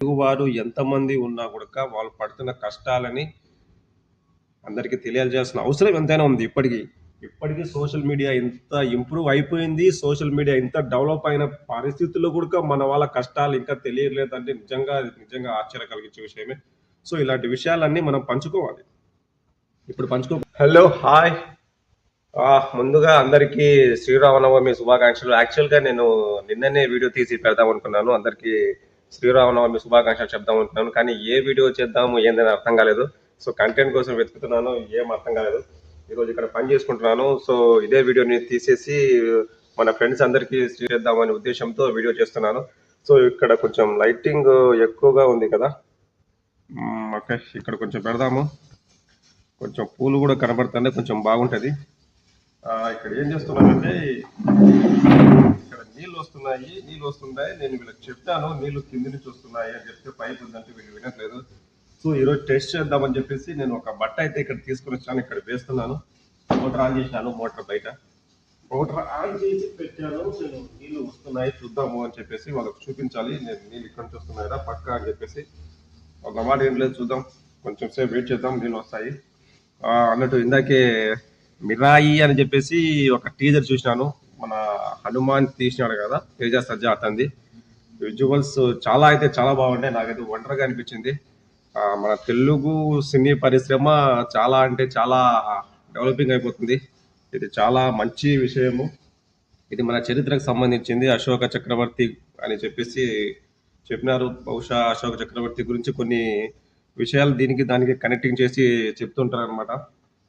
తెలుగువారు ఎంతమంది ఉన్నా కూడా వాళ్ళు పడుతున్న కష్టాలని అందరికీ తెలియజేయాల్సిన అవసరం ఎంతైనా ఉంది ఇప్పటికీ. ఇప్పటికీ సోషల్ మీడియా ఇంత ఇంప్రూవ్ అయిపోయింది. సోషల్ మీడియా ఇంత డెవలప్ అయిన పరిస్థితుల్లో కూడా మన వాళ్ళ కష్టాలు ఇంకా తెలియలేదంటే నిజంగా నిజంగా ఆశ్చర్య కలిగించే విషయమే. సో ఇలాంటి విషయాలన్నీ మనం పంచుకోవాలి. ఇప్పుడు పంచుకో హలో హాయ్ ముందుగా అందరికీ శ్రీరామనవమి శుభాకాంక్షలు. యాక్చువల్గా నేను నిన్ననే వీడియో తీసి పెడదాం అనుకున్నాను. అందరికీ శ్రీరామనవమి శుభాకాంక్షలు చెప్దాం అనుకున్నాను కానీ ఏ వీడియో చేద్దాము ఏందని అర్థం కాలేదు. సో కంటెంట్ కోసం వెతుకుతున్నాను ఏం అర్థం కాలేదు. ఈరోజు ఇక్కడ పని చేసుకుంటున్నాను. సో ఇదే వీడియోని తీసేసి మన ఫ్రెండ్స్ అందరికీ చేద్దామనే ఉద్దేశంతో వీడియో చేస్తున్నాను. సో ఇక్కడ కొంచెం లైటింగ్ ఎక్కువగా ఉంది కదా. ఓకే ఇక్కడ కొంచెం పెడదాము. కొంచెం పూలు కూడా కనబడుతుంది కొంచెం బాగుంటుంది. ఇక్కడ ఏం చేస్తున్నానంటే నీళ్ళు వస్తున్నాయి నీళ్ళు వస్తున్నాయి నేను వీళ్ళకి చెప్తాను నీళ్ళు కింది నుంచి వస్తున్నాయి అని చెప్తే పైపు ఉందంటే వీళ్ళు వినట్లేదు. సో ఈరోజు టెస్ట్ చేద్దామని చెప్పేసి నేను ఒక బట్ట అయితే ఇక్కడ తీసుకుని వచ్చాను ఇక్కడ వేస్తున్నాను. మోటార్ ఆన్ చేసినాను మోటార్ బయట. మోటార్ ఆన్ చేసి పెట్టాను నేను నీళ్ళు వస్తున్నాయి చూద్దాము అని చెప్పేసి వాళ్ళకి చూపించాలి. నేను నీళ్ళు ఇక్కడ నుంచి వస్తున్నాయి పక్క అని చెప్పేసి ఒక మాట ఏం లేదు చూద్దాం. కొంచెం సేపు వెయిట్ చేద్దాం నీళ్ళు వస్తాయి. అన్నట్టు ఇందాకే మిరాయి అని చెప్పేసి ఒక టీజర్ చూసినాను. హనుమాన్ తీసినాడు కదా తేజ సజ్జ అతంది విజువల్స్ చాలా అయితే చాలా బాగున్నాయి. నాకైతే ఒంటరిగా అనిపించింది. మన తెలుగు సినీ పరిశ్రమ చాలా అంటే చాలా డెవలపింగ్ అయిపోతుంది. ఇది చాలా మంచి విషయము. ఇది మన చరిత్రకు సంబంధించింది. అశోక చక్రవర్తి అని చెప్పేసి చెప్పినారు. బహుశా అశోక చక్రవర్తి గురించి కొన్ని విషయాలు దీనికి దానికి కనెక్టింగ్ చేసి చెప్తుంటారు అనమాట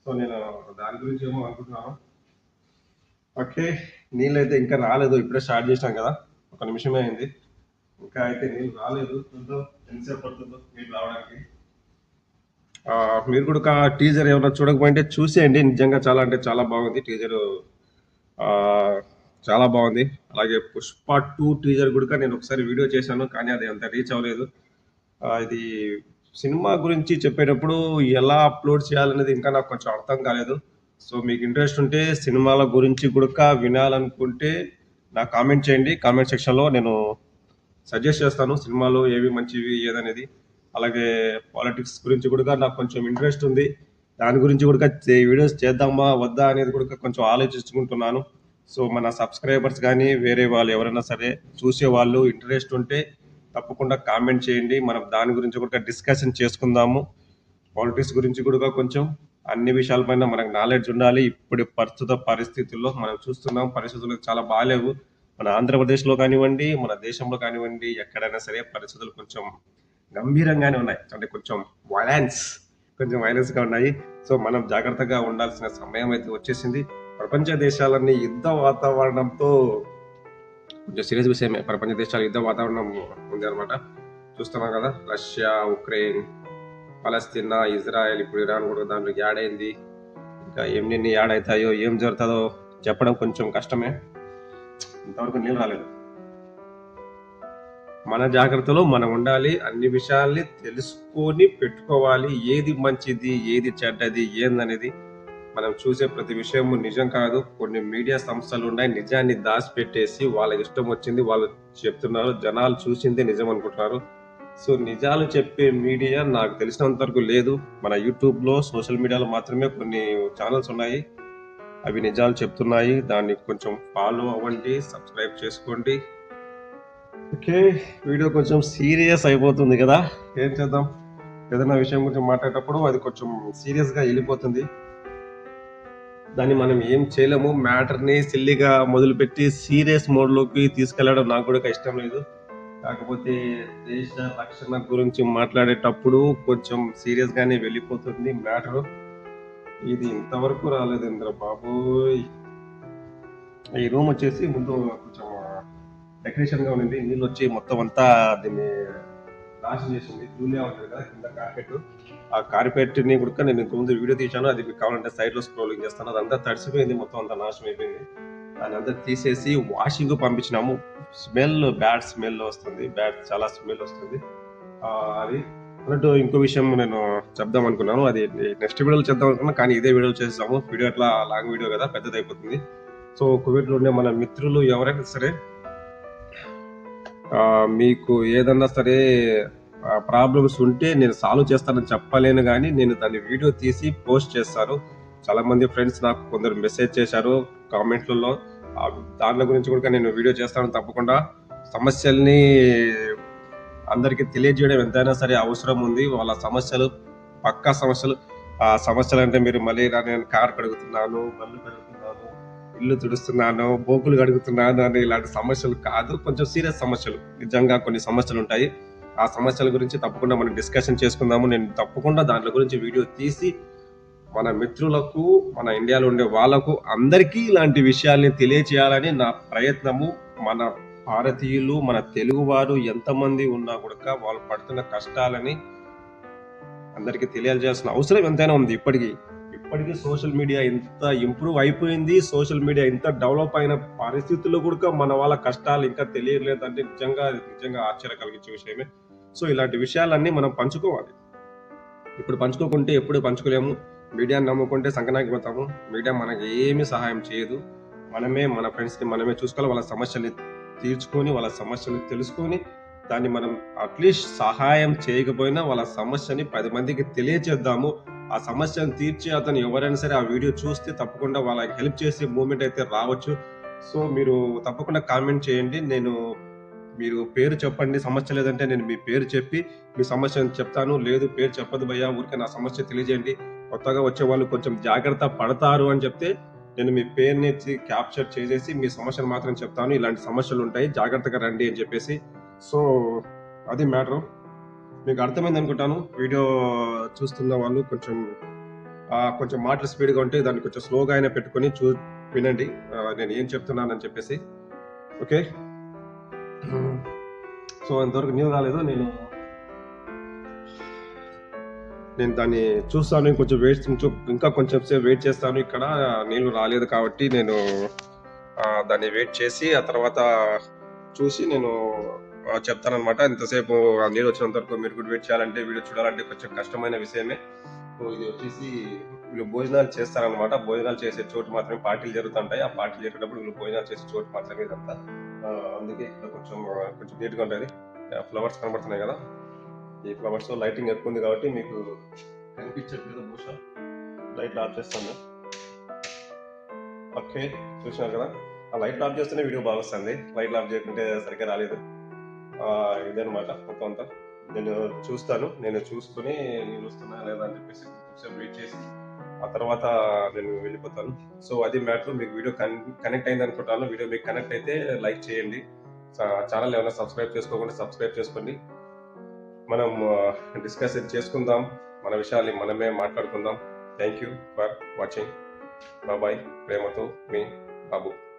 సో నేను దాని గురించి ఏమో అనుకుంటున్నాను. ఓకే. నీళ్ళు అయితే ఇంకా రాలేదు ఇప్పుడే స్టార్ట్ చేసినాం కదా. ఒక నిమిషమే అయింది. ఇంకా అయితే నీళ్ళు రాలేదు. చూద్దాం ఎంతసేపు పడుతుందో నీళ్ళు రావడానికి. మీరు కూడా టీజర్ ఏమైనా చూడకపోయింటే చూసేయండి. నిజంగా చాలా అంటే చాలా బాగుంది టీజర్ చాలా బాగుంది. అలాగే పుష్ప టూ టీజర్ కూడా నేను ఒకసారి వీడియో చేశాను కానీ అది అంత రీచ్ అవ్వలేదు. ఇది సినిమా గురించి చెప్పేటప్పుడు ఎలా అప్లోడ్ చేయాలనేది ఇంకా నాకు కొంచెం అర్థం కాలేదు. సో మీకు ఇంట్రెస్ట్ ఉంటే సినిమాల గురించి కూడా వినాలనుకుంటే నాకు కామెంట్ చేయండి. కామెంట్ సెక్షన్లో నేను సజెస్ట్ చేస్తాను సినిమాలు ఏవి మంచివి ఏదనేది. అలాగే పాలిటిక్స్ గురించి కూడా నాకు కొంచెం ఇంట్రెస్ట్ ఉంది. దాని గురించి కూడా వీడియోస్ చేద్దామా వద్దా అనేది కూడా కొంచెం ఆలోచించుకుంటున్నాను. సో మన సబ్స్క్రైబర్స్ కానీ వేరే వాళ్ళు ఎవరైనా సరే చూసే వాళ్ళు ఇంట్రెస్ట్ ఉంటే తప్పకుండా కామెంట్ చేయండి. మనం దాని గురించి కూడా డిస్కషన్ చేసుకుందాము. పాలిటిక్స్ గురించి కూడా కొంచెం అన్ని విషయాలపైన మనకు నాలెడ్జ్ ఉండాలి. ఇప్పుడు ప్రస్తుత పరిస్థితుల్లో మనం చూస్తున్నాం పరిస్థితులు చాలా బాగాలేవు. మన ఆంధ్రప్రదేశ్లో కానివ్వండి మన దేశంలో కానివ్వండి ఎక్కడైనా సరే పరిస్థితులు కొంచెం గంభీరంగానే ఉన్నాయి. అంటే కొంచెం వైలెన్స్ కొంచెం వైలెన్స్గా ఉన్నాయి. సో మనం జాగ్రత్తగా ఉండాల్సిన సమయం అయితే వచ్చేసింది. ప్రపంచ దేశాలన్నీ యుద్ధ వాతావరణంతో కొంచెం సీరియస్ విషయమే. ప్రపంచ దేశాలు యుద్ధ వాతావరణం ఉంది అనమాట చూస్తున్నాం కదా రష్యా ఉక్రెయిన్ పలస్తీనా ఇజ్రాయెల్ ఇప్పుడు ఇరాన్ కూడా దాంట్లో యాడ్ అయింది ఇంకా ఎన్ని యాడ్ అవుతాయో ఏం జరుగుతుందో చెప్పడం కొంచెం కష్టమే. ఇంతవరకు నీళ్ళు రాలేదు. మన జాగ్రత్తలో మనం ఉండాలి అన్ని విషయాల్ని తెలుసుకొని పెట్టుకోవాలి. ఏది మంచిది ఏది చెడ్డది ఏందనేది మనం చూసే ప్రతి విషయము నిజం కాదు. కొన్ని మీడియా సంస్థలు ఉన్నాయి నిజాన్ని దాచిపెట్టేసి వాళ్ళకి ఇష్టం వచ్చింది వాళ్ళు చెప్తున్నారు జనాలు చూసిందే నిజం అనుకుంటున్నారు. సో నిజాలు చెప్పే మీడియా నాకు తెలిసినంత వరకు లేదు. మన యూట్యూబ్లో సోషల్ మీడియాలో మాత్రమే కొన్ని ఛానల్స్ ఉన్నాయి. అవి నిజాలు చెప్తున్నాయి. దాన్ని కొంచెం ఫాలో అవ్వండి సబ్స్క్రైబ్ చేసుకోండి. ఓకే వీడియో కొంచెం సీరియస్ అయిపోతుంది కదా? ఏం చేద్దాం? ఏదైనా విషయం గురించి మాట్లాడేటప్పుడు అది కొంచెం సీరియస్గా వెళ్ళిపోతుంది. దాన్ని మనం ఏం చేయలేము. మ్యాటర్ని సిల్లిగా మొదలుపెట్టి సీరియస్ మోడ్లోకి తీసుకెళ్ళడం నాకు కూడా ఇష్టం లేదు. కాకపోతే దేశ రక్షణ గురించి మాట్లాడేటప్పుడు కొంచెం సీరియస్గానే వెళ్ళిపోతుంది మ్యాటర్. ఇది ఇంతవరకు రాలేదు ఇంద్ర బాబోయ్ ఈ రూమ్ వచ్చేసి ముందు కొంచెం డెకరేషన్గా నీళ్ళు వచ్చి మొత్తం అంతా దీన్ని నాశనం చేసింది. జూలియా ఉంటుంది కదా కింద కార్పెట్ ఆ కార్పెట్ని కూడా నేను ఇంత ముందు వీడియో తీశాను. అది మీకు కావాలంటే సైడ్లో స్క్రోలింగ్ చేస్తాను. అదంతా తడిసిపోయింది మొత్తం అంతా నాశనం అయిపోయింది. దాని అంతా తీసేసి వాషింగ్ పంపించినాము. స్మెల్ బ్యాడ్ స్మెల్ వస్తుంది. బ్యాడ్ చాలా స్మెల్ వస్తుంది. అది అన్నట్టు ఇంకో విషయం నేను చెప్దాం అనుకున్నాను. అది నెక్స్ట్ వీడియోలో చేద్దాం అనుకున్నాను కానీ ఇదే వీడియో చేస్తాము వీడియో అట్లా లాంగ్ వీడియో కదా పెద్దది అయిపోతుంది. సో కోవిడ్లో ఉండే మన మిత్రులు ఎవరైనా సరే మీకు ఏదన్నా సరే ప్రాబ్లమ్స్ ఉంటే నేను సాల్వ్ చేస్తానని చెప్పలేను కానీ నేను దాన్ని వీడియో తీసి పోస్ట్ చేస్తాను చాలామంది ఫ్రెండ్స్ నాకు కొందరు మెసేజ్ చేశారు కామెంట్లలో దాంట్లో గురించి కూడా నేను వీడియో చేస్తాను తప్పకుండా. సమస్యల్ని అందరికీ తెలియజేయడం ఎంతైనా సరే అవసరం ఉంది. వాళ్ళ సమస్యలు పక్కా సమస్యలు ఆ సమస్యలు అంటే మీరు మళ్ళీ నేను కార్ కడుగుతున్నాను బళ్ళు కడుగుతున్నాను ఇల్లు తుడుస్తున్నాను బోకులు కడుగుతున్నాను అని ఇలాంటి సమస్యలు కాదు. కొంచెం సీరియస్ సమస్యలు. నిజంగా కొన్ని సమస్యలు ఉంటాయి. ఆ సమస్యల గురించి తప్పకుండా మనం డిస్కషన్ చేసుకుందాము. నేను తప్పకుండా దాంట్లో గురించి వీడియో తీసి మన మిత్రులకు మన ఇండియాలో ఉండే వాళ్ళకు అందరికీ ఇలాంటి విషయాల్ని తెలియచేయాలని నా ప్రయత్నము. మన భారతీయులు మన తెలుగువారు ఎంతమంది ఉన్నా కూడా వాళ్ళు పడుతున్న కష్టాలని అందరికీ తెలియజేయాల్సిన అవసరం ఎంతైనా ఉంది ఇప్పటికీ. ఇప్పటికీ సోషల్ మీడియా ఇంత ఇంప్రూవ్ అయిపోయింది. సోషల్ మీడియా ఇంత డెవలప్ అయిన పరిస్థితుల్లో కూడా మన వాళ్ళ కష్టాలు ఇంకా తెలియలేదు అంటే నిజంగా నిజంగా ఆశ్చర్య కలిగించే విషయమే. సో ఇలాంటి విషయాలన్నీ మనం పంచుకోవాలి. ఇప్పుడు పంచుకోకుంటే ఎప్పుడు పంచుకోలేము. మీడియాని నమ్ముకుంటే సంకనానికి పోతాము. మీడియా మనకి ఏమీ సహాయం చేయదు. మనమే మన ఫ్రెండ్స్ని మనమే చూసుకోవాలి. వాళ్ళ సమస్యల్ని తీర్చుకొని వాళ్ళ సమస్యలు తెలుసుకొని దాన్ని మనం అట్లీస్ట్ సహాయం చేయకపోయినా వాళ్ళ సమస్యని పది మందికి తెలియచేద్దాము. ఆ సమస్యను తీర్చి అతను ఎవరైనా సరే ఆ వీడియో చూస్తే తప్పకుండా వాళ్ళకి హెల్ప్ చేసే మూమెంట్ అయితే రావచ్చు. సో మీరు తప్పకుండా కామెంట్ చేయండి. నేను మీరు పేరు చెప్పండి సమస్య లేదంటే నేను మీ పేరు చెప్పి మీ సమస్యను చెప్తాను. లేదు పేరు చెప్పదు భయ్యా ఊరికే నా సమస్య తెలియజేయండి. కొత్తగా వచ్చే వాళ్ళు కొంచెం జాగ్రత్త పడతారు అని చెప్తే నేను మీ పేరుని క్యాప్చర్ చేసేసి మీ సమస్యను మాత్రం చెప్తాను. ఇలాంటి సమస్యలు ఉంటాయి జాగ్రత్తగా రండి అని చెప్పేసి. సో అది మ్యాటర్. మీకు అర్థమైంది అనుకుంటాను. వీడియో చూస్తున్న వాళ్ళు కొంచెం కొంచెం మాటలు స్పీడ్గా ఉంటే దాన్ని కొంచెం స్లోగా అయినా పెట్టుకొని చూ వినండి. నేను ఏం చెప్తున్నానని చెప్పేసి. ఓకే? సో ఇంతవరకు నీళ్ళు రాలేదు నేను నేను దాన్ని చూస్తాను ఇంకొంచెం వెయిట్ ఇంకా కొంచెం సేపు వెయిట్ చేస్తాను. ఇక్కడ నీళ్ళు రాలేదు కాబట్టి నేను దాన్ని వెయిట్ చేసి ఆ తర్వాత చూసి నేను చెప్తానమాట ఇంతసేపు ఆ నీళ్ళు వచ్చినంత వరకు మీరు కూడా వెయిట్ చేయాలంటే వీడియో చూడాలంటే కొంచెం కష్టమైన విషయమే. సో ఇది వచ్చేసి వీళ్ళు భోజనాలు చేస్తారనమాట భోజనాలు చేసే చోటు మాత్రమే పార్టీలు జరుగుతుంటాయి. ఆ పార్టీలు జరిగేటప్పుడు వీళ్ళు భోజనాలు చేసే చోటు మాత్రమే ఇదంతా. అందుకే ఇక్కడ కొంచెం కొంచెం నీట్గా ఉంటుంది. ఫ్లవర్స్ కనబడుతున్నాయి కదా. ఈ ఫ్లవర్స్ లైటింగ్ ఎక్కువ ఉంది కాబట్టి మీకు కనిపించట్లేదు బహుశా. లైట్లు ఆఫ్ చేస్తాను. ఓకే చూసినారు కదా. ఆ లైట్లు ఆఫ్ చేస్తేనే వీడియో బాగా వస్తుంది. లైట్లు ఆఫ్ చేయకుంటే సరిగ్గా రాలేదు. ఆ, మొత్తం అంతా. నేను చూస్తాను. నేను చూసుకుని నేను వస్తున్నా లేదా అని చెప్పేసి కొంచెం వెయిట్ చేసి ఆ తర్వాత నేను వెళ్ళిపోతాను. సో అది మ్యాటర్ మీకు వీడియో కనెక్ట్ అయింది అనుకుంటాను. వీడియో మీకు కనెక్ట్ అయితే లైక్ చేయండి. ఛానల్ ఏమైనా సబ్స్క్రైబ్ చేసుకోకుండా సబ్స్క్రైబ్ చేసుకోండి. మనం డిస్కస్ చేసుకుందాం. మన విషయాల్ని మనమే మాట్లాడుకుందాం. Thank you for watching. బాబాయ్ ప్రేమతో మీ బాబు.